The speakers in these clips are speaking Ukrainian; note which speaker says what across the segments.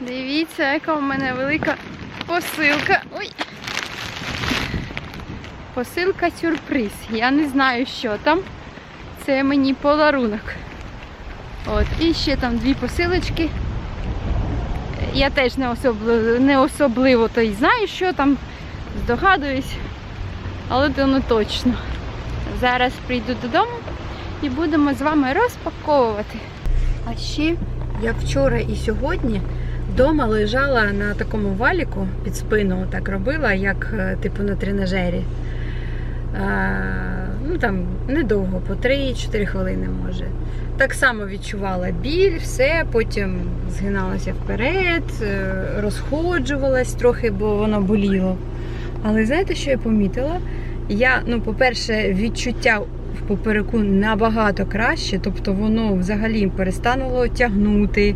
Speaker 1: Дивіться, яка у мене велика посилка. Ой. Посилка сюрприз. Я не знаю, що там. Це мені подарунок. От, і ще там дві посилочки. Я теж не особливо, не особливо то й знаю, що там, здогадуюсь, але то не точно. Зараз прийду додому і будемо з вами розпаковувати. А ще я вчора і сьогодні вдома лежала на такому валіку під спину, так робила, як е, типу на тренажері. Е, ну там недовго, по 3-4 хвилини може. Так само відчувала біль, все, потім згиналася вперед, е, розходжувалась трохи, бо воно боліло. Але знаєте, що я помітила? Я, ну, по-перше, відчуття в попереку набагато краще, тобто воно взагалі перестануло тягнути,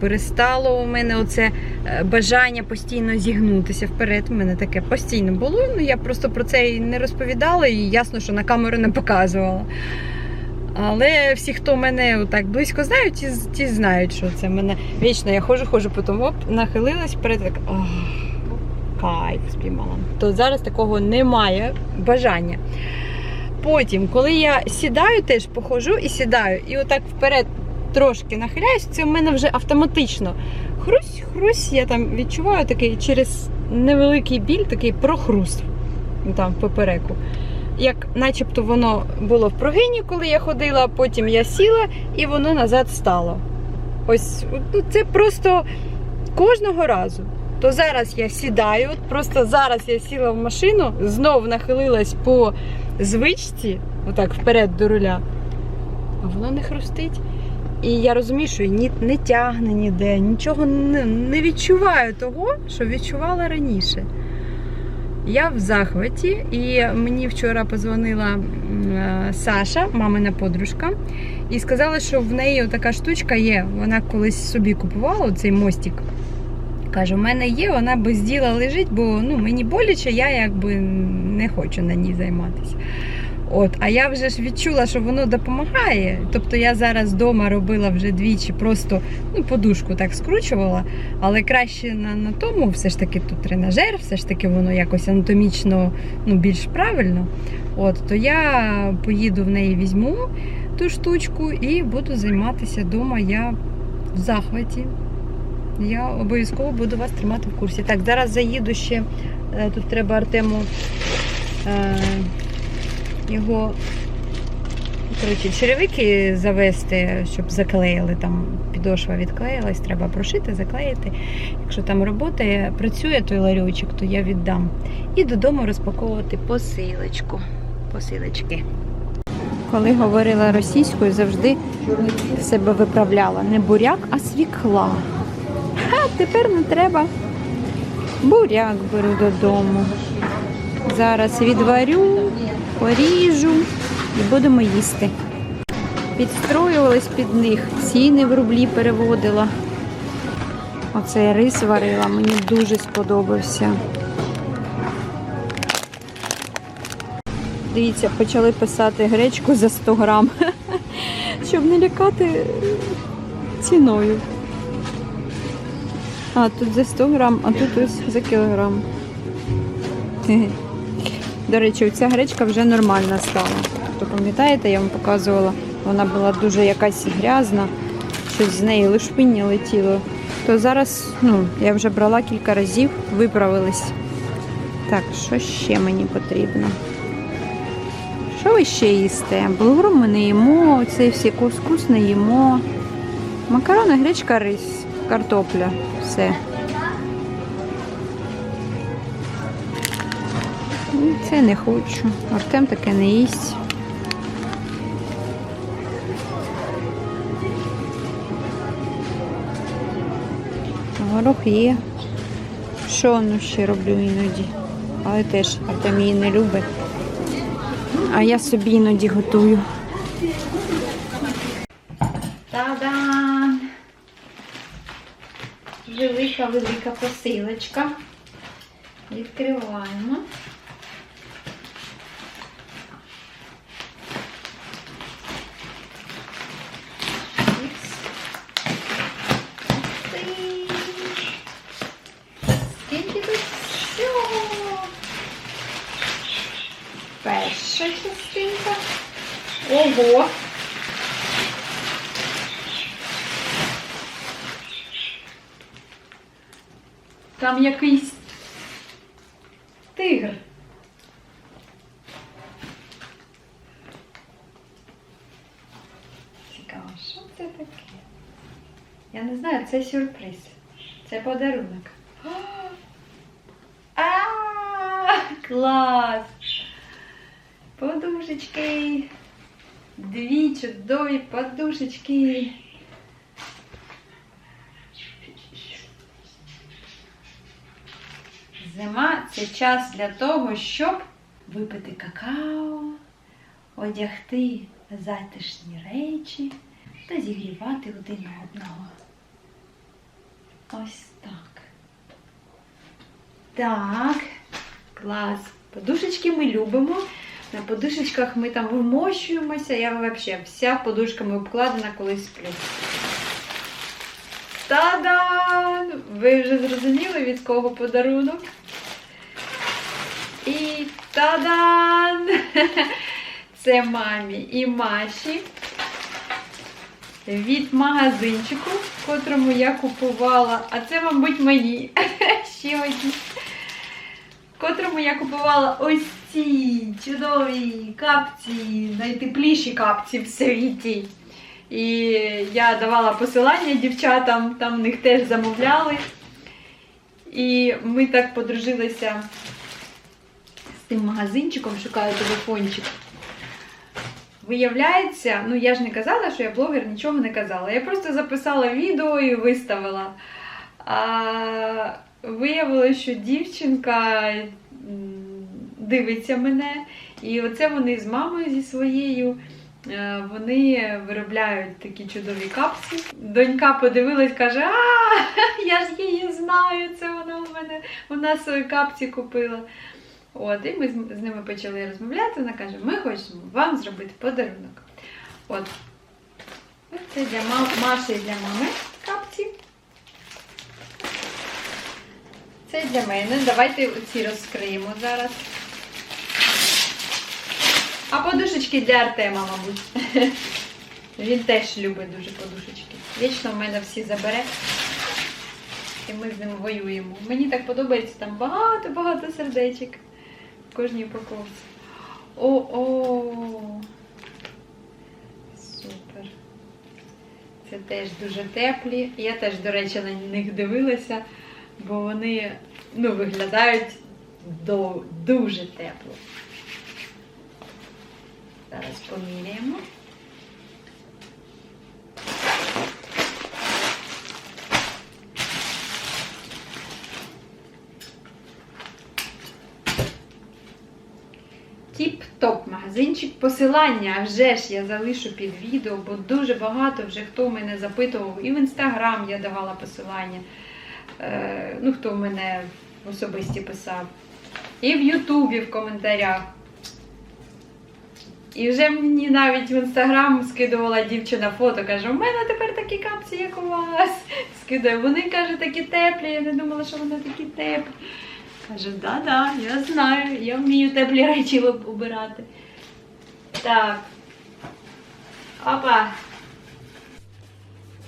Speaker 1: перестало у мене оце е, бажання постійно зігнутися вперед. У мене таке постійно було. Ну я просто про це і не розповідала, і ясно, що на камеру не показувала. Але всі, хто мене так близько знають, ті, ті знають, що це мене вічно. Я ходжу, ходжу, потім оп, нахилилась вперед, так ох, кайф спіймала. То зараз такого немає бажання. Потім, коли я сідаю, теж походжу і сідаю, і отак вперед трошки нахиляюсь, це в мене вже автоматично. Хрусь, хрусь, я там відчуваю такий через невеликий біль, такий прохруст там попереку. Як начебто воно було в прогині, коли я ходила, потім я сіла і воно назад стало. Ось ну, це просто кожного разу. То зараз я сідаю, просто зараз я сіла в машину, знов нахилилась по звичці, отак вперед до руля, а воно не хрустить. І я розумію, що ні, не тягне ніде, нічого не, не відчуваю того, що відчувала раніше. Я в захваті, і мені вчора позвонила е, Саша, мамина подружка, і сказала, що в неї така штучка є. Вона колись собі купувала цей мостик. Каже, у мене є, вона без діла лежить, бо ну, мені боляче, я якби не хочу на ній займатися. От, а я вже ж відчула, що воно допомагає. Тобто я зараз вдома робила вже двічі, просто ну, подушку так скручувала, але краще на, на тому, все ж таки тут тренажер, все ж таки воно якось анатомічно ну, більш правильно. От, то я поїду в неї, візьму ту штучку і буду займатися вдома. Я в захваті. Я обов'язково буду вас тримати в курсі. Так, зараз заїду ще. е, Тут треба Артему е, його коротше, черевики завести, щоб заклеїли. Там підошва відклеїлась, треба прошити, заклеїти. Якщо там робота працює той ларьочок, то я віддам. І додому розпаковувати посилочку. Посилочки. Коли говорила російською, завжди себе виправляла. Не буряк, а свікла. Тепер не треба. Буряк беру додому. Зараз відварю, поріжу і будемо їсти. Підстроювалась під них, ціни в рублі переводила. Оцей рис варила, мені дуже сподобався. Дивіться, почали писати гречку за 100 грам, щоб не лякати ціною. А, тут за 100 грам, а тут ось за кілограм. До речі, ця гречка вже нормальна стала. Тобто, пам'ятаєте, я вам показувала, вона була дуже якась грязна, щось з неї лишпиння летіло. То зараз, ну, я вже брала кілька разів, виправились. Так, що ще мені потрібно? Що ви ще їсте? Булгур ми не їмо, цей всі кускус не їмо. Макарони, гречка, рис, картопля. Все. Ну, Це не хочу. Артем таке не їсть. Горох є. Що ну ще роблю іноді? Але теж Артем її не любить. А я собі іноді готую. Та-дам! Велика велика посилочка. Відкриваємо. Там якийсь тигр. Цікаво, що це таке? Я не знаю, це сюрприз. Це подарунок. А, клас! Подушечки. Дві чудові подушечки. Зима це час для того, щоб випити какао, одягти затишні речі та зігрівати один одного. Ось так. Так, клас. Подушечки ми любимо. На подушечках ми там вмощуємося. Я взагалі вся подушками обкладена, коли сплю. Та-дам! Ви вже зрозуміли, від кого подарунок? І та-дан! Це мамі і Маші від магазинчику, в котрому я купувала, а це, мабуть, мені ще одні, котрому я купувала ось ці чудові капці, найтепліші капці в світі. І я давала посилання дівчатам, там в них теж замовляли. І ми так подружилися з тим магазинчиком, шукаю телефончик. Виявляється, ну я ж не казала, що я блогер, нічого не казала. Я просто записала відео і виставила. А виявилося, що дівчинка дивиться мене, і оце вони з мамою зі своєю. Е, Вони виробляють такі чудові капці. Донька подивилась, каже: А, я ж її знаю, це вона у мене вона свої капці купила. От, і ми з, ними почали розмовляти. Вона каже: ми хочемо вам зробити подарунок. От. Це для ма- Маші і для мами капці. Це для мене. Давайте оці розкриємо зараз. А подушечки для Артема, мабуть. Він теж любить дуже подушечки. Вічно в мене всі забере. І ми з ним воюємо. Мені так подобається там багато-багато сердечок в кожній упаковці. О-о! Супер. Це теж дуже теплі. Я теж, до речі, на них дивилася, бо вони ну, виглядають дуже тепло. Зараз поміряємо. Тіп-топ магазинчик. Посилання вже ж я залишу під відео, бо дуже багато вже хто мене запитував. І в інстаграм я давала посилання. Е, ну, хто мене особисті писав. І в Ютубі в коментарях. І вже мені навіть в інстаграм скидувала дівчина фото, каже, у мене тепер такі капці, як у вас. Скидає. Вони каже, такі теплі. Я не думала, що вони такі теплі. Каже, да-да, я знаю, я вмію теплі речі обирати. Так. Опа.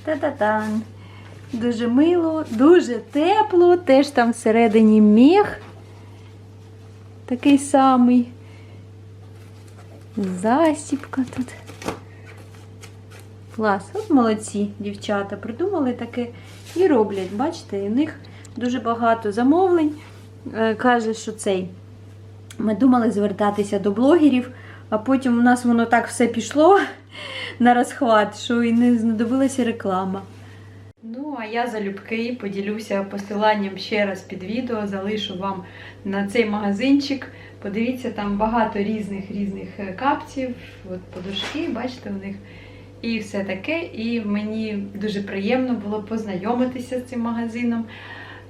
Speaker 1: Та-та-тан. Дуже мило, дуже тепло, теж там всередині міх. Такий самий. Засібка тут. Клас. От молодці дівчата. Придумали таке і роблять. Бачите, в них дуже багато замовлень. Е, Каже, що цей. Ми думали звертатися до блогерів, а потім у нас воно так все пішло на розхват, що і не знадобилася реклама. Ну, а я залюбки поділюся посиланням ще раз під відео, залишу вам на цей магазинчик. Подивіться, там багато різних різних е, капців, от подушки, бачите, у них і все таке. І мені дуже приємно було познайомитися з цим магазином,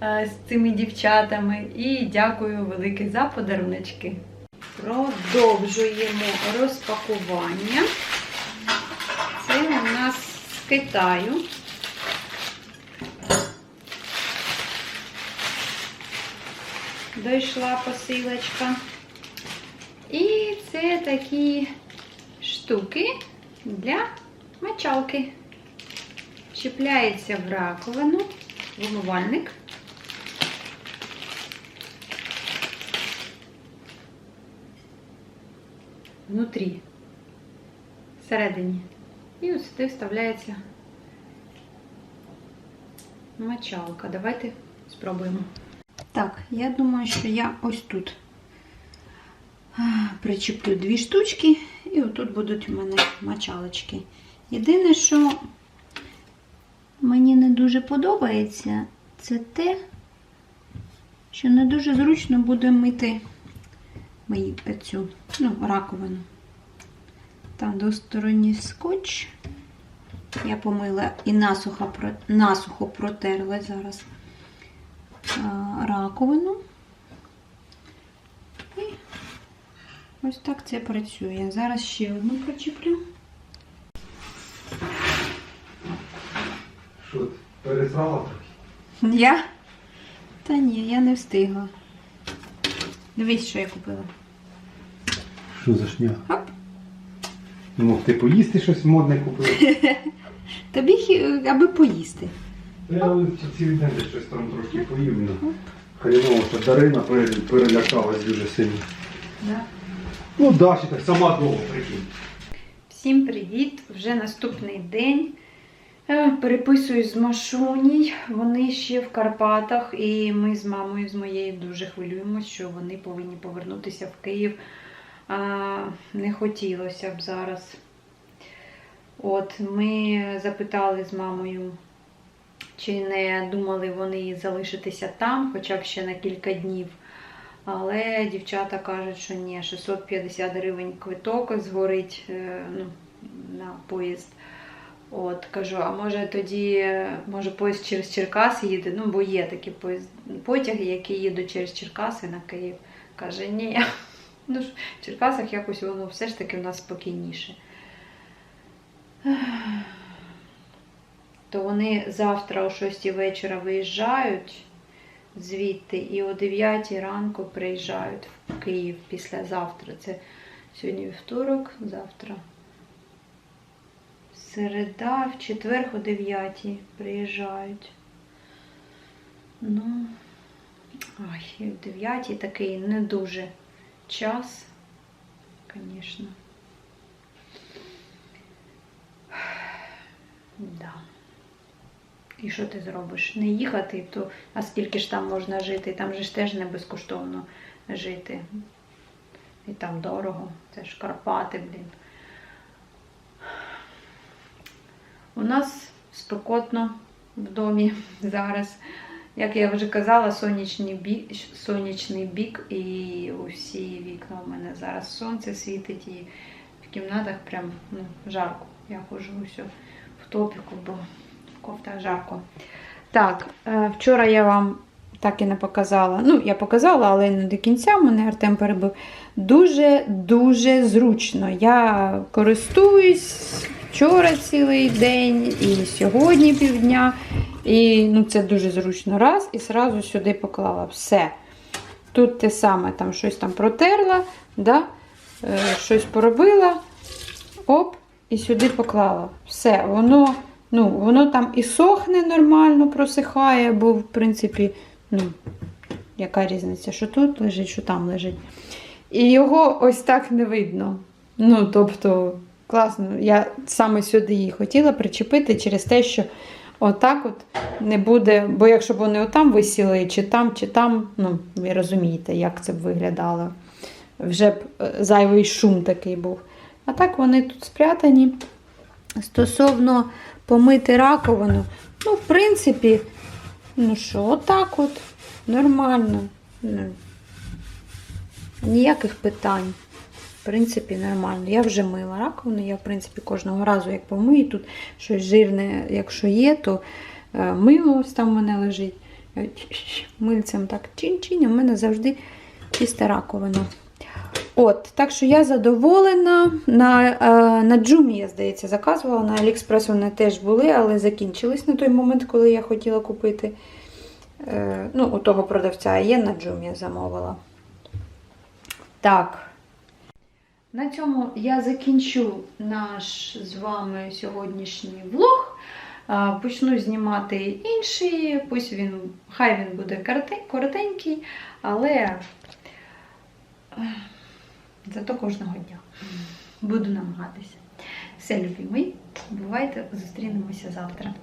Speaker 1: е, з цими дівчатами. І дякую велике за подаруночки. Продовжуємо розпакування. Це у нас з Китаю. Дійшла посилочка. І це такі штуки для мочалки. Чіпляється в раковину, в умивальник. Внутрі, всередині. І ось сюди вставляється мочалка. Давайте спробуємо. Так, я думаю, що я ось тут причеплю дві штучки, і отут будуть у мене мочалочки. Єдине, що мені не дуже подобається, це те, що не дуже зручно буде мити мої цю ну, раковину. Там двосторонній скотч. Я помила і насухо, насухо протерла зараз раковину. І ось так це працює. Зараз ще одну причеплю.
Speaker 2: Що ти, пересрала трохи?
Speaker 1: Я? Та ні, я не встигла. Дивись, що я купила.
Speaker 2: Що за шня?
Speaker 1: Оп.
Speaker 2: Мог ти поїсти щось модне купив?
Speaker 1: Тобі аби поїсти.
Speaker 2: Я ці- цілий день щось там трошки поїв. Ну. Хріново, що Дарина перелякалась дуже сильно.
Speaker 1: Да.
Speaker 2: Ну, Даші так сама довго прикинь.
Speaker 1: Всім привіт! Вже наступний день. Е, Переписуюсь з Машуній. Вони ще в Карпатах, і ми з мамою з моєю дуже хвилюємося, що вони повинні повернутися в Київ. А, не хотілося б зараз. От, ми запитали з мамою, чи не думали вони залишитися там, хоча б ще на кілька днів. Але дівчата кажуть, що ні, 650 гривень квиток згорить е, ну, на поїзд. От, кажу, а може тоді, може поїзд через Черкаси їде, ну, бо є такі потяги, які їдуть через Черкаси на Київ. Каже, ні. Ну, в Черкасах якось воно все ж таки в нас спокійніше. То вони завтра о 6 вечора виїжджають звідти і о 9 ранку приїжджають в Київ післязавтра. Це сьогодні вівторок, завтра. Середа, в четвер о 9 приїжджають. Ну, ай, в 9 такий не дуже час, звісно. Да. І що ти зробиш? Не їхати, то а скільки ж там можна жити? Там же ж теж не безкоштовно жити. І там дорого. Це ж Карпати, блін. У нас спекотно в домі зараз. Як я вже казала, сонячний бік, сонячний бік і усі вікна у мене зараз сонце світить і в кімнатах прям ну, жарко. Я ходжу в топіку, бо в кофтах жарко. Так, е, вчора я вам так і не показала. Ну, я показала, але не до кінця мене Артем перебив. Дуже-дуже зручно. Я користуюсь вчора цілий день і сьогодні півдня. І ну, це дуже зручно. Раз, і одразу сюди поклала все. Тут те саме, там щось там протерла, да? е, щось поробила, оп, і сюди поклала. Все, воно, ну, воно там і сохне нормально, просихає, бо, в принципі, ну, яка різниця, що тут лежить, що там лежить. І його ось так не видно. Ну, тобто, класно, я саме сюди її хотіла причепити через те, що отак от не буде, бо якщо б вони отам висіли, чи там, чи там, ну, ви розумієте, як це б виглядало. Вже б е, зайвий шум такий був. А так вони тут спрятані. Стосовно помити раковину, ну, в принципі, ну що, отак от, нормально. Ну, ніяких питань. В принципі, нормально. Я вже мила раковину, я, в принципі, кожного разу, як помию, тут щось жирне, якщо є, то е, мило ось там в мене лежить. Мильцем так чин-чин, у мене завжди чиста раковина. От, Так що я задоволена. На е, на Джумі, я здається, заказувала. На Аліекспрес вони теж були, але закінчились на той момент, коли я хотіла купити. Е, ну, У того продавця є на Джумі замовила. Так. На цьому я закінчу наш з вами сьогоднішній влог. Е, почну знімати інший, пусть він, хай він буде коротенький, але. Зато кожного дня. Буду намагатися. Все, любі бувайте, зустрінемося завтра.